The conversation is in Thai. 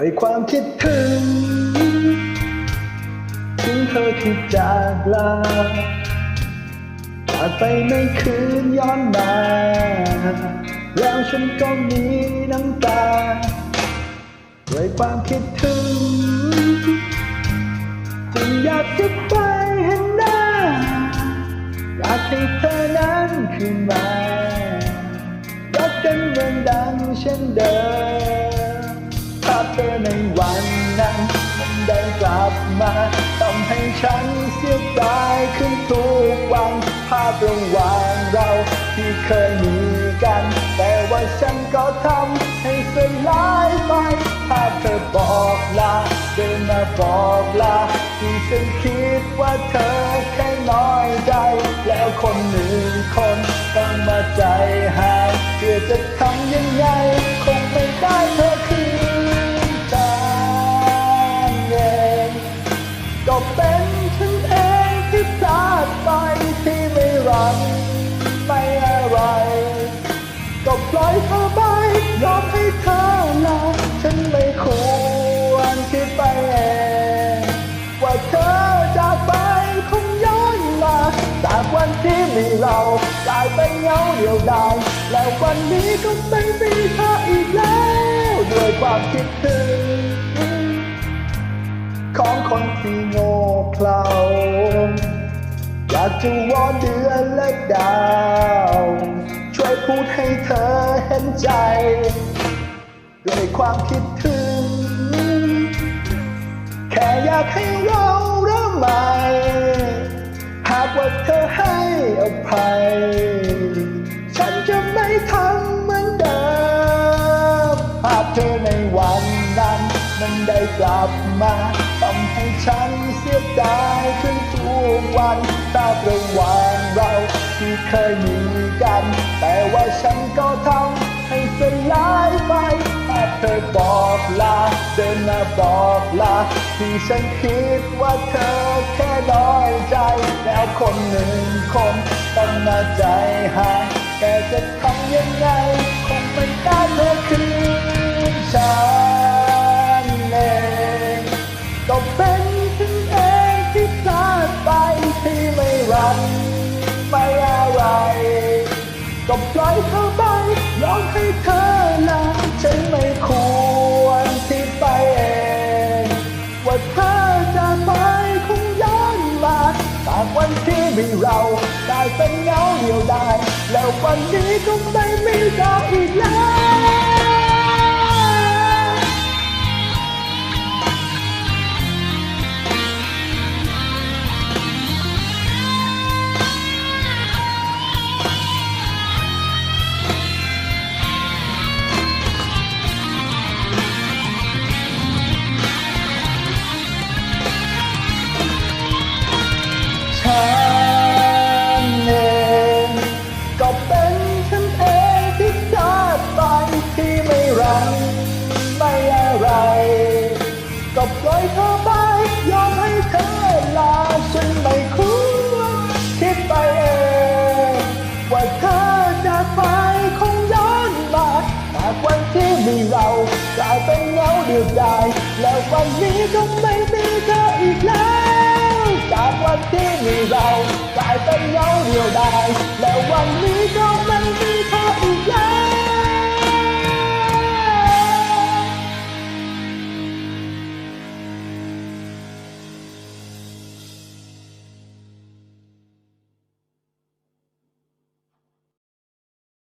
ด้วยความคิดถึง ถึงเธอที่จากลาจากไปในคืนย้อนมา แล้วฉันก็มีน้ำตาด้วยความคิดถึง จึงอยากจะไปเห็นหน้า อยากให้เธอนั้นขึ้นมารักกันเหมือนดังเช่นเดิมาพเธอในวันนั้นมันได้กลับมาทำให้ฉันเสียดายขึ้นทุกวันภาพระหว่างเราที่เคยมีกัน แต่ว่าฉันก็ทำให้สลายไปภาพเธอบอกลาเดินมาบอกลาที่ฉันคิดว่าเธอแค่น้อยใจ แล้วคนหนึ่งคนต้องมาใจหายเพื่อจะทำยังไง คงไม่ได้เธอ เรากลายเป็นเงาเดียวดายแล้ววันนี้ก็ไม่มีเธออีกแล้วด้วยความคิดถึง ของคนที่โง่เขลาอยากจะวอนเดือนและดาว ช่วยพูดให้เธอเห็นใจ ด้วยความคิดถึง แค่อยากให้เราเริ่มใหม่ เธอในวันนั้นมันได้กลับมาทำให้ฉันเสียดายขึ้นทุกวันภาพระหว่างเราที่เคยมีกัน แต่ว่าฉันก็ทำให้สลายไปภาเธอบอกลาเดินมาบอกลาที่ฉันคิดว่าเธอแค่น้อยใจ แล้วคนหนึ่งคนต้องมาใจหายแต่จะทำยังไงคงไม่ได้เธอคืน ฉันเองก็เป็นฉันเองที่พลาดไปที่ไม่รันไม่อะไร ก็ปล่อยเธอไปยอมให้เธอลาฉันไม่ควรที่ไปเอง ว่าเธอจะไปคงย้อนมาจากวันที่มีเรากลายเป็นเงาเดียวดายแล้ววันนี้ก็ไม่มีเธออีกแล้ว แล้ววันนี้ก็ไม่มีเธออีกแล้ว จากวันที่มีเรากลายเป็นเงาเดียวดายแล้ววัน